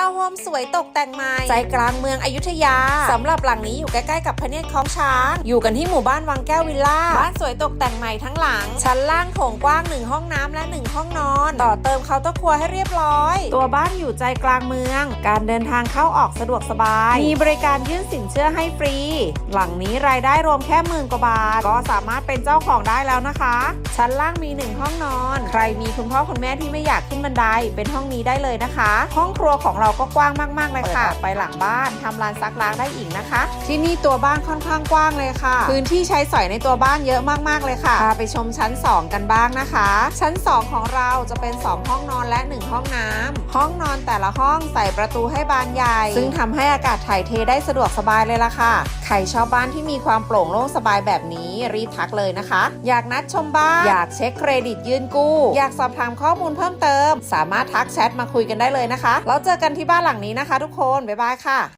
าวน์โฮมสวยตกแต่งใหม่ใจกลางเมืองอยุธยาสำหรับหลังนี้อยู่ใกล้ๆกับพระเนียดคลองช้าง อยู่กันที่หมู่บ้านวังแก้ววิลล่า บ้านสวยตกแต่งใหม่ทั้งหลัง ชั้นล่างโถงกว้าง 1 ห้องน้ำและ 1 ห้องนอน ต่อเติมเคาน์เตอร์ครัวให้เรียบร้อย ตัวบ้านอยู่ใจกลางเมือง การเดินทางเข้าออกสะดวกสบาย มีบริการยื่นสินเชื่อให้ฟรี หลังนี้รายได้รวมแค่หมื่นกว่าบาท ก็สามารถเป็นเจ้าของได้แล้วนะคะ ชั้นล่างมี 1 ห้องนอน ใครมีคุณพ่อคุณแม่ที่ไม่อยากขึ้นบันไดเป็นห้องนี้ได้เลยนะคะ ห้องครัวของเราก็กว้างมากๆเลยค่ะ ไปหลังบ้านทำลานซักล้างได้อีกนะคะ ที่นี่ตัวบ้านค่อนข้างกว้างเลยค่ะ พื้นที่ใช้สอยในตัวบ้านเยอะมากๆเลยค่ะพาไปชมชั้น 2 กันบ้างนะคะ ชั้น 2 ของเราจะเป็น 2 ห้องนอนและ 1 ห้องน้ำห้องนอนแต่ละห้องใส่ประตูให้บานใหญ่ ซึ่งทำให้อากาศถ่ายเทได้สะดวกสบายเลยล่ะค่ะ ใครชอบบ้านที่มีความโปร่งโล่งสบายแบบนี้รีบทักเลยนะคะ อยากนัดชมบ้าน อยากเช็คเครดิตยื่นกู้อยากสอบถามข้อมูลเพิ่มเติม สามารถทักแชทมาคุยกันได้เลยนะคะ แล้วเจอกันที่บ้านหลังนี้นะคะ ทุกคน บ๊ายบายค่ะ